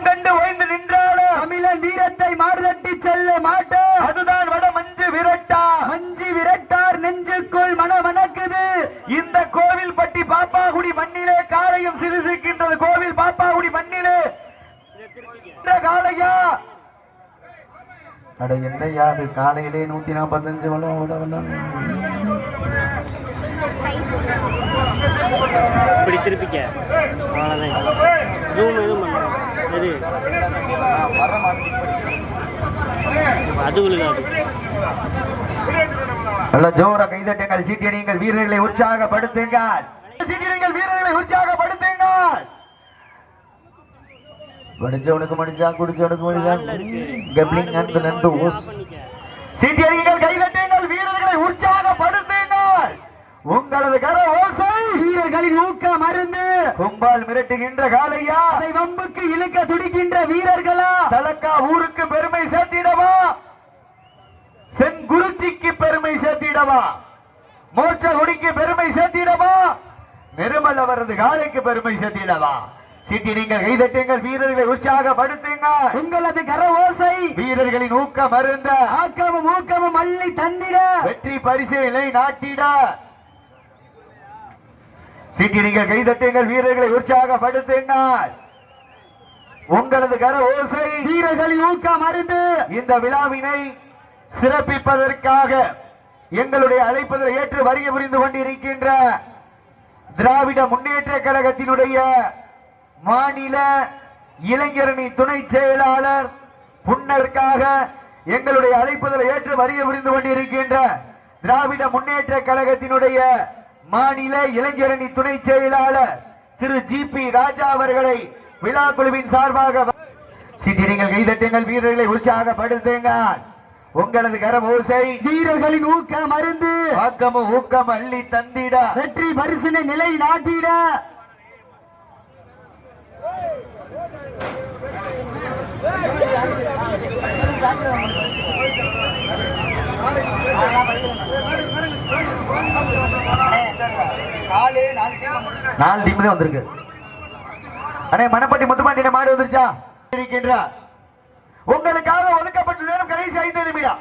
வீரம் கண்டு ஓய்ந்து நின்றாலும் தமிழன் வீரத்தை மாறுதட்டி செல்ல மாட்டோம் அதுதான் வட மஞ்சு விரட்டா. மஞ்சி விரட்டார் நெஞ்சுக்குள் மன வணக்குது. இந்த கோவில்பட்டி பாப்பாகுடி மண்ணிலே காளையும் சிறுசிக்கின்றது. கோவில் பாப்பாகுடி மண்ணிலே. காளையா? அட என்னையா அது? காலையிலே நூத்தி நாற்பத்தஞ்சு இப்படி திருப்பிக்க. அவ்வளோதான் ஜூம் எதுவும் பண்ணுறோம் எது அது. விழுகாது நல்ல ஜோர கைதட்டுங்கள். சீட்டியடிங்கள் வீரர்களை உற்சாகப்படுத்துங்கள். சீட்டியடிங்கள் வீரர்களை உற்சாகப்படுத்துங்கள். படிச்சவனுக்கு மடிச்சா குடிச்சவனுக்கு மடிச்சா கப்ளிங் நன்பு ஓஸ். பண்ணிக்க சீட்டியடிங்கள் கைதட்டுங்கள். வீரர்களை உற்சாகப்படுத்துங்கள். உங்களது கர ஓசை. வீரர்களின் ஊக்க மருந்து கும்பால் மிரட்டுகின்ற காளையா? அதை வம்புக்கு இழுக்க துடிக்கின்ற வீரர்களா? தலக்கா ஊருக்கு பெருமை சேர்த்திடவா? செங்குருச்சிக்கு பெருமை சேர்த்திடவா? மோட்ச குடிக்கு பெருமை சேர்த்திடவா? நிருமல் அவரது காலைக்கு பெருமை சேர்த்திடவா? சிட்டி நீங்கள் கைதட்டுங்கள் வீரர்களை உற்சாகப்படுத்துங்கள். உங்களது கர ஓசை வீரர்களின் ஊக்கம் அருந்த ஆக்கமும் ஊக்கமும் அள்ளி தந்திட. வெற்றி பரிசைகளை நாட்டிட. சிட்டி நீங்கள் கைதட்டுங்கள் வீரர்களை உற்சாகப்படுத்துங்கள். உங்களது கர ஓசை வீரர்களின் ஊக்க மருந்து இந்த விழாவினை சிறப்பிப்பதற்காக எங்களுடைய அழைப்பதில் ஏற்று வருகை புரிந்து கொண்டிருக்கின்ற திராவிட முன்னேற்ற கழகத்தினுடைய மாநில இளைஞரணி துணை செயலாளர் புன்னருக்காக எங்களுடைய அழைப்பதில் ஏற்று வருகை புரிந்து கொண்டிருக்கின்ற திராவிட முன்னேற்ற கழகத்தினுடைய மாநில இளைஞரணி துணை செயலாளர் திரு ஜி பி ராஜா அவர்களை விழா குழுவின் சார்பாக சிட்டிநீங்கள் கைதட்டுங்கள் வீரர்களை உற்சாகப்படுத்துங்கள் உங்களது கரம் ஓசை வீரர்களின் ஊக்க மருந்து ஆக்கமும் ஊக்கம் அள்ளி தந்திட வெற்றி பரிசினை நிலை நாட்டிட நாலு டீம் தான் வந்திருக்கு. அண்ணே மணப்பட்டி முத்துப்பாண்டிய மாடு வந்துருச்சா? இருக்கின்ற? உங்களுக்காக ஒதுக்கப்பட்ட நேரம் கடைசி ஐந்து நிமிடம்.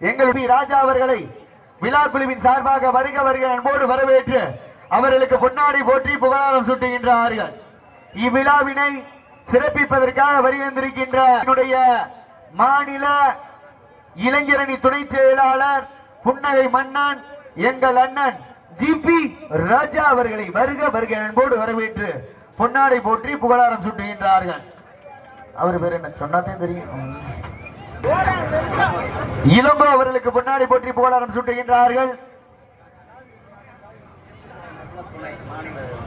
எங்கள் ராஜா அவர்களை விழா குழுவின் சார்பாக வருக வருக அன்போடு வரவேற்று அவர்களுக்கு பொன்னாடி போற்றி புகழாரம் சுட்டுகின்றார்கள். இவ்விழாவினை சிறப்பிப்பதற்காக வருகின்றிருக்கின்ற என்னுடைய மாநில இளைஞரணி துணை செயலாளர் புன்னகை மன்னன் எங்கள் அண்ணன் ஜிபி ராஜா அவர்களை வருக வருக அன்போடு வரவேற்று பொன்னாடை போற்றி புகழாரம் சுட்டுகின்றார்கள். அவர் பேர் என்ன? சொன்னாதே தெரியும். இளம்போ அவர்களுக்கு பொன்னாடை போற்றி புகழாரம் சுட்டுகின்றார்கள்.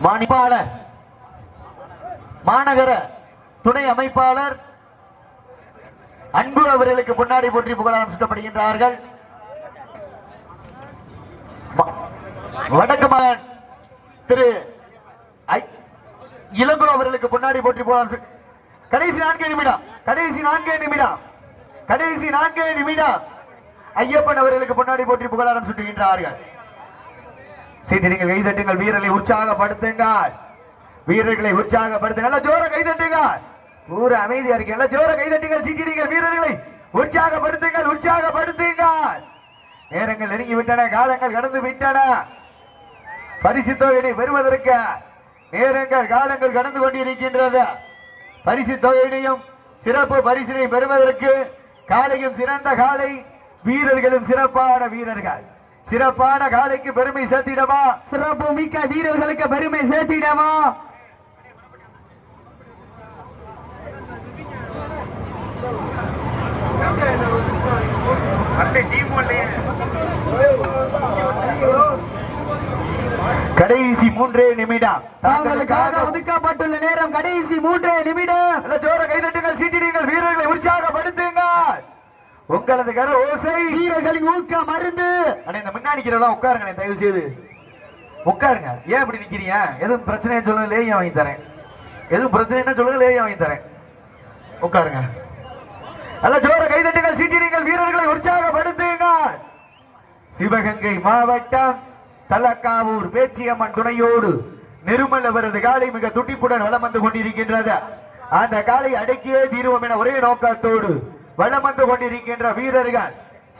மாணிப்பாளர் மாநகர துணை அமைப்பாளர் அன்பு அவர்களுக்கு பொன்னாடி போற்றி புகழாரம் சுட்டப்படுகின்றார்கள். வடக்கு மகன் திரு ஐ- இளங்கோ அவர்களுக்கு முன்னாடி போற்றி போனார் கடைசி நான்கே நிமிடம் கடைசி நான்கே நிமிடம் கடைசி நான்கே நிமிடம். ஐயப்பன் அவர்களுக்கு முன்னாடி போற்றி புகழாரம் சுட்டுகின்றார்கள் சீட்டடிங்கள் கைதட்டுங்கள் வீரர்களை உற்சாகப்படுத்துங்கள். வீரர்களை உற்சாகப்படுத்துங்கள். ஜோர கைதட்டுங்கள் ஊர் அமைதியா இருக்கு எல்லாம் ஜோர கைதட்டுங்கள் சீட்டடிங்கள் வீரர்களை உற்சாகப்படுத்துங்கள் உற்சாகப்படுத்துங்கள். நேரங்கள் நெருங்கி விட்டன காலங்கள் கடந்து விட்டன. பரிசு தொகையினை பெறுவதற்கு நேரங்கள் காலங்கள் கடந்து கொண்டிருக்கின்றது. பரிசு தொகையினையும் சிறப்பு பரிசினை பெறுவதற்கு காலையும் சிறந்த காலை வீரர்களும் சிறப்பான வீரர்கள். சிறப்பான காலைக்கு பெருமை சேர்த்திடவா? சிறப்பு மிக்க வீரர்களுக்கு பெருமை சேர்த்திடவா? கடைசி மூன்றே நிமிடம். தாங்களுக்காக ஒதுக்கப்பட்டுள்ள நேரம் கடைசி மூன்றே நிமிடம். ஜோர கைதட்டுங்கள் சீட்டிடுங்கள் வீரர்களை உற்சாகப்படுத்துங்கள். உங்களது கர ஓசை. வீரர்களின் ஊக்க மருந்து. இந்த முன்னாடி நிக்கிறவங்க உட்காருங்க தயவு செய்து உட்காருங்க. ஏன் இப்படி நிக்கிறீங்க? எதுவும் பிரச்சனைன்னு சொல்லுங்க லேயம் வாங்கி தரேன். எதுவும் பிரச்சனைன்னா சொல்லுங்க லேயம் வாங்கி தரேன். உட்காருங்க. நல்ல ஜோர கைதட்டுங்கள் சீட்டிடுங்கள் வீரர்களை உற்சாகப்படுத்துங்கள். சிவகங்கை மாவட்டம் தலக்காவூர் பேச்சியம்மன் துணையோடு நிருமல் அவரது காலை மிக துடிப்புடன் வளம் வந்து கொண்டிருக்கின்றது. அந்த காலை அடக்கியே தீர்வோம் என ஒரே நோக்கத்தோடு வளம் வந்து கொண்டிருக்கின்ற வீரர்கள்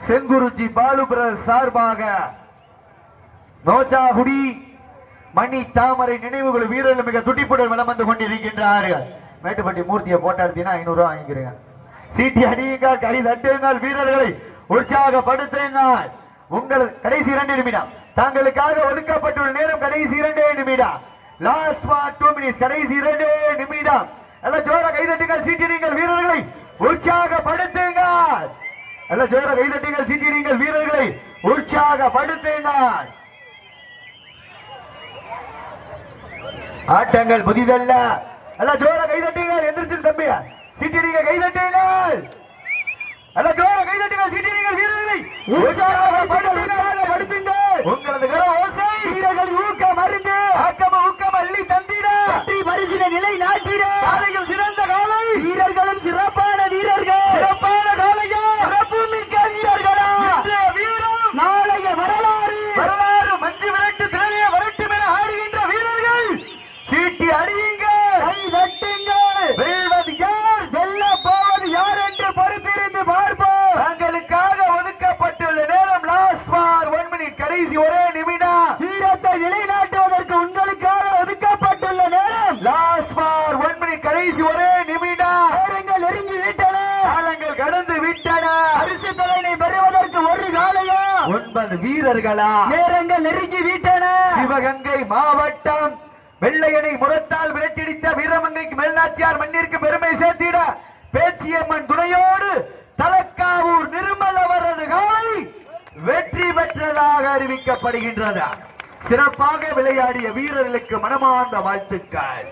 செங்குருஜி பாலு பிரதர் சார்பாக நோச்சாகுடி மணி தாமரை நினைவுகள் வீரர்கள் மிக துடிப்புடன் வளம் வந்து கொண்டிருக்கின்றார்கள். மேட்டுப்பட்டி மூர்த்தியை போட்டாடுத்தீங்கன்னா ஐநூறு ரூபா வாங்கிக்கிறேன். சீட்டி அடியுங்கள் கை தட்டுங்கள் வீரர்களை உற்சாகப்படுத்துங்கள். உங்கள் கடைசி இரண்டு நிமிடம். தாங்களுக்காக ஒதுக்கப்பட்டுள்ள நேரம் கடைசி இரண்டே நிமிடம். லாஸ்ட் ஃபார் டூ மினிட்ஸ் கடைசி இரண்டே நிமிடம். எல்லாம் ஜோர கைதட்டுங்கள் சீட்டிடுங்கள் வீரர்களை. உற்சாகப்படுத்துங்கள். எல்லாம் ஜோர கைதட்டுங்கள் சீட்டிடுங்கள் வீரர்களை. உற்சாகப்படுத்துங்கள். ஆட்டங்கள் புதிதல்ல. எல்லாம் ஜோர கைதட்டுங்கள் எந்திரிச்சு தம்பி. சீட்டிடுங்க கைதட்டுங்கள். எல்லாம் ஜோர கைதட்டுங்கள் சீட்டிடுங்கள் வீரர்களை. உற்சாகப்படுத்துங்கள். உங்களது கர ஓசை வீரர்கள் ஊக்கம் மருந்து ஆக்கம ஊக்கம் அள்ளி தந்திட வெற்றி பரிசின நிலை நாட்டிட காலையில் சிறந்த காலை வீரர்களும் சிறப்பான வீரர்கள் சிறப்பான காலையா சிறப்பு மிக்க வீரர்களா இன்றைய வீரம் நாளைய வரலாறு வரலாறு மஞ்சு விரட்டு திரையே வரட்டும் என ஆடுகின்ற வீரர்கள் சீட்டி அடியுங்கள் கை தட்டுங்கள் வெல்வது யார் வெல்ல போவது யார் என்று பொறுத்திருந்து பார்ப்போம் தங்களுக்காக ஒதுக்கப்பட்டுள்ள நேரம் லாஸ்ட் ஃபார் ஒன் மினிட் கடைசி ஒரே நிமிடம் வீரத்தை நிலைநாட்டுவதற்கு உங்களுக்காக ஒதுக்கப்பட்டுள்ள நேரம் லாஸ்ட் ஃபார் ஒன் மினிட் கடைசி ஒரே நிமிடம் நேரங்கள் நெருங்கி விட்டன காலங்கள் கடந்து விட்டன. பரிசு தலைனை பெறுவதற்கு ஒரு காலையா ஒன்பது வீரர்களா? நேரங்கள் நெருங்கி விட்டன. சிவகங்கை மாவட்டம். வெள்ளையனை முரத்தால் விரட்டிடித்த வீரமங்கைக்கு மேல்நாச்சியார் மண்ணிற்கு பெருமை சேர்த்திட பேச்சியம்மன் துணையோடு தலக்காவூர் நிர்மல் அவரது காலை வெற்றி பெற்றதாக அறிவிக்கப்படுகின்றது சிறப்பாக விளையாடிய வீரர்களுக்கு மனமார்ந்த வாழ்த்துக்கள்.